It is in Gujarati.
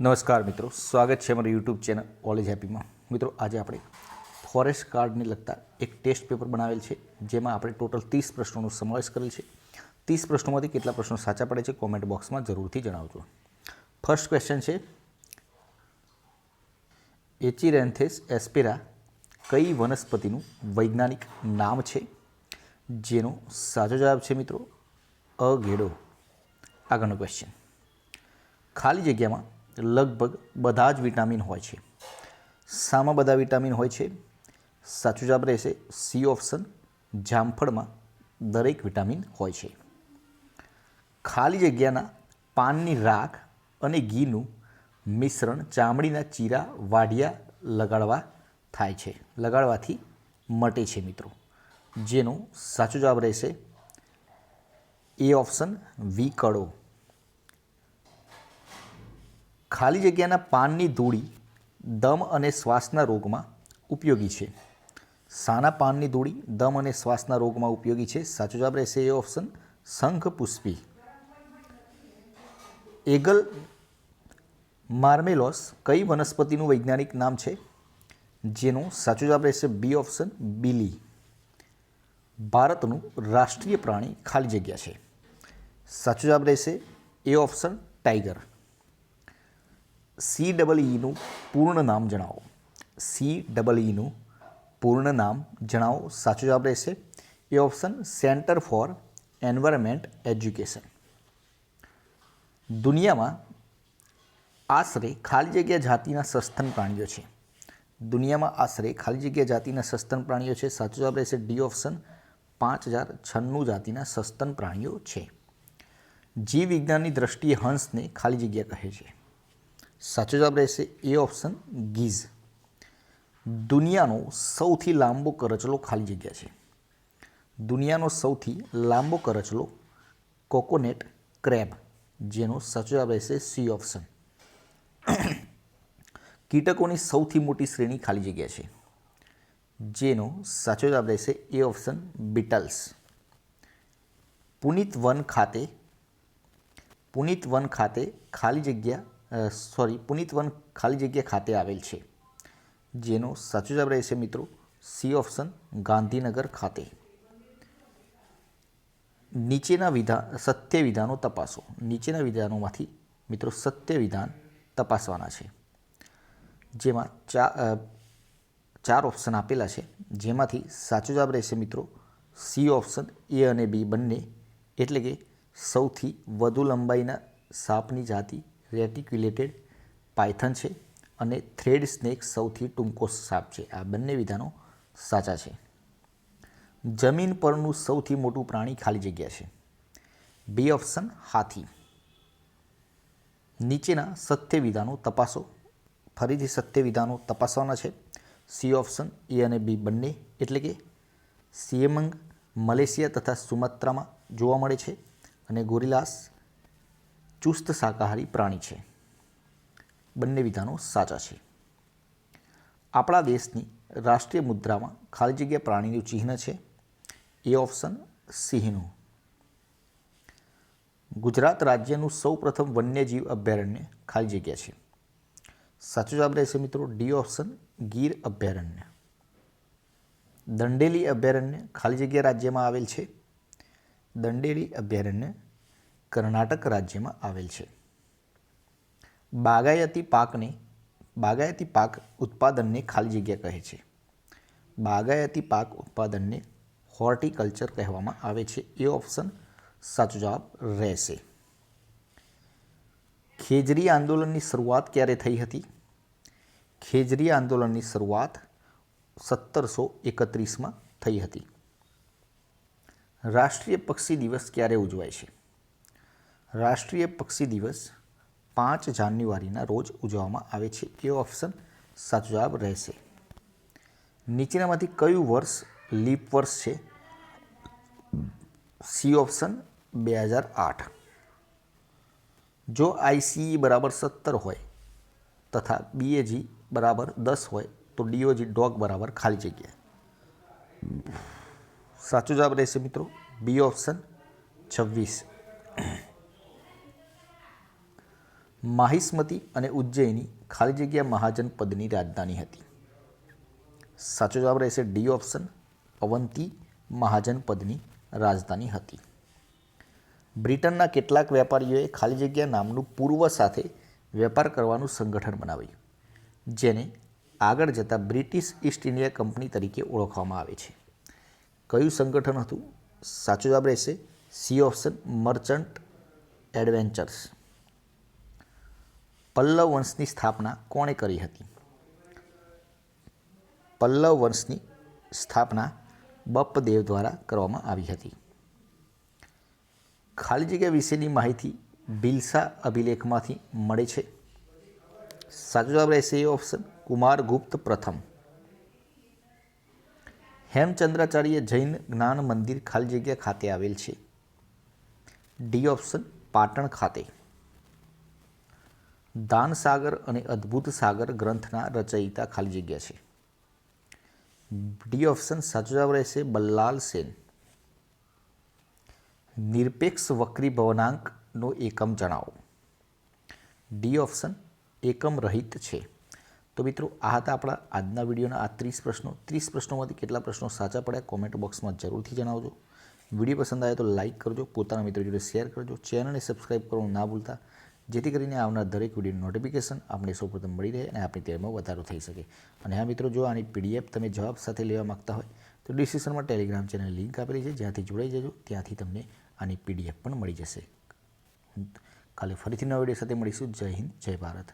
નમસ્કાર મિત્રો, સ્વાગત છે મારી યુટ્યુબ ચેનલ ઓલેજ હેપીમાં મિત્રો, આજે આપણે ફોરેસ્ટ કાર્ડને લગતા એક ટેસ્ટ પેપર બનાવેલ છે, જેમાં આપણે ટોટલ ત્રીસ પ્રશ્નોનો સમાવેશ કરેલ છે. ત્રીસ પ્રશ્નોમાંથી કેટલા પ્રશ્નો સાચા પડે છે કોમેન્ટ બોક્સમાં જરૂરથી જણાવજો. ફર્સ્ટ ક્વેશ્ચન છે એચિરેન્થેસ એસ્પેરા કઈ વનસ્પતિનું વૈજ્ઞાનિક નામ છે? જેનો સાચો જવાબ છે મિત્રો, અઘેડો. આગળનો ક્વેશ્ચન ખાલી જગ્યામાં લગભગ બધા જ વિટામિન હોય છે. શામાં બધા વિટામિન હોય છે. સાચો જવાબ રહેશે સી ઓપ્શન, જામફળમાં દરેક વિટામિન હોય છે. ખાલી જગ્યાના પાનની રાખ અને ઘીનું મિશ્રણ ચામડીના ચીરા, વાઢિયા લગાડવા થાય છે. લગાડવાથી મટે છે મિત્રો. જેનો સાચો જવાબ રહેશે એ ઓપ્શન વી કડો ખાલી જગ્યાના પાનની ધૂળી દમ અને શ્વાસના રોગમાં ઉપયોગી છે. સાના પાનની ધૂળી દમ અને શ્વાસના રોગમાં ઉપયોગી છે. સાચો જવાબ રહેશે એ ઓપ્શન શંખ પુષ્પી એગલ માર્મેલોસ કઈ વનસ્પતિનું વૈજ્ઞાનિક નામ છે? જેનું સાચો જવાબ રહેશે બી ઓપ્શન બિલી. ભારતનું રાષ્ટ્રીય પ્રાણી ખાલી જગ્યા છે. સાચો જવાબ રહેશે એ ઓપ્શન ટાઈગર. સી ડબલ ઈનું પૂર્ણ નામ જણાવો. સી ડબલ ઈનું પૂર્ણ નામ જણાવો. સાચો જવાબ રહેશે. A option centre for environment education. દુનિયામાં આશરે ખાલી જગ્યા જાતિના સસ્તન પ્રાણીઓ છે. દુનિયામાં આશરે ખાલી જગ્યા જાતિના સસ્તન પ્રાણીઓ છે. સાચો જવાબ રહેશે ડી ઓપ્શન પાંચ હજાર છન્નું જાતિના સસ્તન પ્રાણીઓ છે. જીવ વિજ્ઞાનની દ્રષ્ટિએ હંસને ખાલી જગ્યા કહે છે. સાચો જવાબ રહેશે એ ઓપ્શન ગીઝ દુનિયાનો સૌથી લાંબો કરચલો ખાલી જગ્યા છે. દુનિયાનો સૌથી લાંબો કરચલો કોકોનેટ ક્રેબ, જેનો સાચો જવાબ રહેશે સી ઓપ્શન કીટકોની સૌથી મોટી શ્રેણી ખાલી જગ્યા છે. જેનો સાચો જવાબ રહેશે A option Beatles Punit Van ખાતે પુનિત વન ખાતે ખાલી જગ્યા સોરી પુનિતવન ખાલી જગ્યા ખાતે આવેલ છે. જેનો સાચો જવાબ રહેશે મિત્રો, સી ઓપ્શન ગાંધીનગર ખાતે. નીચેના વિધાન સત્ય વિધાનો તપાસો. નીચેના વિધાનોમાંથી મિત્રો સત્ય વિધાન તપાસવાના છે. જેમાં ચા ચાર ઓપ્શન આપેલા છે. જેમાંથી સાચો જવાબ રહેશે મિત્રો, સી ઓપ્શન એ અને બી બંને. એટલે કે સૌથી વધુ લંબાઈના સાપની જાતિ રેટિક્યુલેટેડ પાયથન છે અને થ્રેડ સ્નેક સૌથી ટૂંકો સાપ છે. આ બંને વિધાનો સાચા છે. જમીન પરનું સૌથી મોટું પ્રાણી ખાલી જગ્યા છે. બી ઓપ્શન, હાથી. નીચેના સત્ય વિધાનો તપાસો. ફરીથી સત્ય વિધાનો તપાસવાના છે. સી ઓપ્શન, એ અને બી બંને, એટલે કે સિયમંગ મલેશિયા તથા સુમાત્રામાં જોવા મળે છે અને ગોરિલાસ ચુસ્ત શાકાહારી પ્રાણી છે. બંને વિધાનો સાચા છે. આપણા દેશની રાષ્ટ્રીય મુદ્રામાં ખાલી જગ્યા પ્રાણીનું ચિહ્ન છે. A option સિંહનું. ગુજરાત રાજ્યનું સૌપ્રથમ વન્યજીવ અભયારણ્ય ખાલી જગ્યા છે. સાચો જવાબ રહેશે મિત્રો ડી ઓપ્શન ગીર અભયારણ્ય. દંડેલી અભયારણ્ય ખાલી જગ્યા રાજ્યમાં આવેલ છે. દંડેલી અભયારણ્ય કર્ણાટક રાજ્યમાં આવેલ છે. બાગાયતી પાકને, બાગાયતી પાક ઉત્પાદનને ખાલી જગ્યા કહે છે. બાગાયતી પાક ઉત્પાદનને હોર્ટિકલ્ચર કહેવામાં આવે છે. એ ઓપ્શન સાચો જવાબ રહેશે. ખેજરી આંદોલનની શરૂઆત ક્યારે થઈ હતી? ખેજરી આંદોલનની શરૂઆત સત્તરસો એકત્રીસમાં થઈ હતી રાષ્ટ્રીય પક્ષી દિવસ ક્યારે ઉજવાય છે રાષ્ટ્રીય પક્ષી દિવસ પાંચ જાન્યુઆરીના રોજ ઉજવવામાં આવે છે. A option? સાચો જવાબ રહેશે. નીચેનામાંથી કયું વર્ષ લીપ વર્ષ છે? સી ઓપ્શન બે હજાર આઠ. જો આઈસીઈ બરાબર સત્તર હોય તથા બીએજી બરાબર દસ હોય તો ડીઓજી ડોગ બરાબર ખાલી જગ્યા. સાચો જવાબ રહેશે મિત્રો. બી ઓપ્શન છવ્વીસ. માહિસ્મતી અને ઉજ્જૈની ખાલી જગ્યા મહાજન પદની રાજધાની હતી. સાચો જવાબ રહેશે ડી ઓપ્શન. અવંતી મહાજન પદની રાજધાની હતી. બ્રિટનના કેટલાક વેપારીઓએ ખાલી જગ્યા નામનું પૂર્વ સાથે વેપાર કરવાનું સંગઠન બનાવ્યું, જેને આગળ જતાં બ્રિટિશ ઈસ્ટ ઇન્ડિયા કંપની તરીકે ઓળખવામાં આવે છે. કયું સંગઠન હતું? સાચો જવાબ રહેશે C option, merchant adventures. Pallava વંશની સ્થાપના કોણે કરી હતી? પલ્લવ વંશની સ્થાપના બપ્પદેવ દ્વારા કરવામાં આવી હતી. ખાલી જગ્યા વિશેની માહિતી બિલસા અભિલેખમાંથી મળે છે. સાચો જવાબ રહેશે એ ઓપ્શન કુમારગુપ્ત પ્રથમ. હેમચંદ્રાચાર્ય જૈન જ્ઞાન મંદિર ખાલી જગ્યા ખાતે આવેલ છે. ડી ઓપ્શન, પાટણ ખાતે. દાન સાગર અને અદ્ભુત સાગર ગ્રંથના રચયિતા ખાલી જગ્યા છે. ડી ઓપ્શન સાચો જવાબ રહેશે બલ્લાલ સેન. નિરપેક્ષ વક્રી ભવનાંકનો એકમ જણાવો. ડી ઓપ્શન એકમ રહિત છે. તો મિત્રો, આ હતા આપણા આજના વિડીયોના આ ત્રીસ પ્રશ્નો. ત્રીસ પ્રશ્નોમાંથી કેટલા પ્રશ્નો સાચા પડ્યા કોમેન્ટ બોક્સમાં જરૂરથી જણાવજો. વીડિયો પસંદ આવે તો લાઇક કરજો, પોતાના મિત્રો જોડે શેર કરજો. ચેનલને સબસ્ક્રાઇબ કરવાનું ના ભૂલતા. જેથી કરીને આવનાર દરેક વીડિયો નોટિફિકેશન આપણે સૌપ્રથમ મળી રહે અને આપણી તેમાં વધારો થઈ શકે. અને હા મિત્રો, જો આની પીડીએફ તમે જવાબ સાથે લેવા માગતા હોય, તો ડિસ્ક્રિપ્શનમાં ટેલિગ્રામ ચેનલ લિંક આપેલી છે. જ્યાંથી જોડાઈ જજો, ત્યાંથી તમને આની પીડીએફ પણ મળી જશે. કાલે ફરીથી નવા વીડિયો સાથે મળીશું. જય હિન્દ, જય ભારત.